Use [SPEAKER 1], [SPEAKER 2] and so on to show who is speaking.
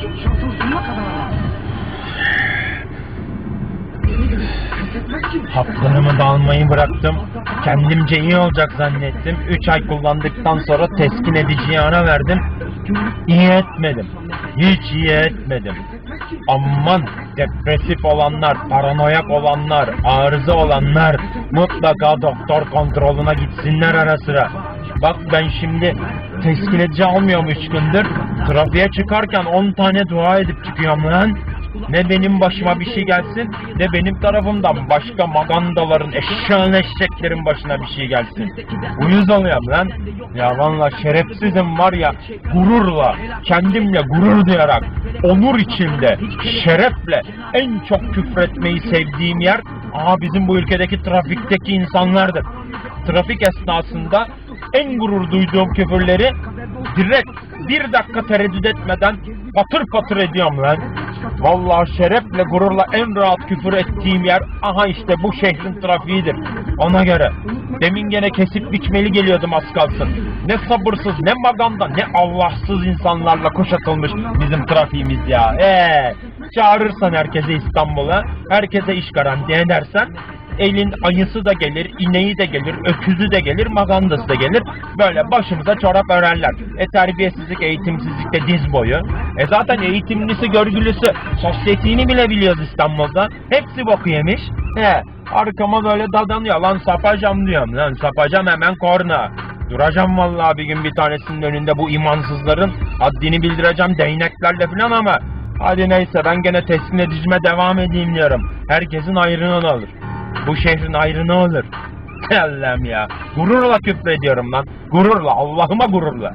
[SPEAKER 1] Şansın sonuna kadar.
[SPEAKER 2] Haklarımı da almayı bıraktım. Kendimce iyi olacak zannettim. 3 ay kullandıktan sonra teskin ediciye ara verdim. İyi etmedim. Hiç iyi etmedim. Aman depresif olanlar, paranoyak olanlar, arıza olanlar mutlaka doktor kontrolüne gitsinler ara sıra. Bak ben şimdi teskin edici almıyorum 3 gündür. Trafiğe çıkarken 10 tane dua edip çıkıyorum lan. Ne benim başıma bir şey gelsin ne benim tarafımdan başka magandaların eşeklerin başına bir şey gelsin. Uyuz oluyorum lan. Ya valla şerefsizim var ya gururla, kendimle gurur duyarak, onur içinde, şerefle en çok küfretmeyi sevdiğim yer aha bizim bu ülkedeki trafikteki insanlardır. Trafik esnasında en gurur duyduğum küfürleri direkt bir dakika tereddüt etmeden patır patır ediyorum lan. Vallahi şerefle gururla en rahat küfür ettiğim yer aha işte bu şehrin trafiğidir. Ona göre. Demin gene kesip biçmeli geliyordum az kalsın. Ne sabırsız ne maganda ne Allahsız insanlarla kuşatılmış bizim trafiğimiz ya. Eee çağırırsan herkese İstanbul'a herkese iş garanti edersen elin ayısı da gelir, ineği de gelir, öküzü de gelir, magandası da gelir. Böyle başımıza çorap örerler. E terbiyesizlik, eğitimsizlik de diz boyu. E zaten eğitimlisi, görgülüsü, sosyetini bile biliyoruz İstanbul'da. Hepsi boku yemiş. He, arkama böyle dadanıyor. Lan sapacağım diyorum. Lan sapacağım hemen korna. Duracağım vallahi bir gün bir tanesinin önünde bu imansızların haddini bildireceğim değneklerle falan ama Hadi neyse ben gene teslim edicime devam edeyim diyorum. Herkesin ayrını alır. Bu şehrin ayrını alır. Allah'ım ya. Gururla küfrediyorum lan. Gururla. Allah'ıma gururla.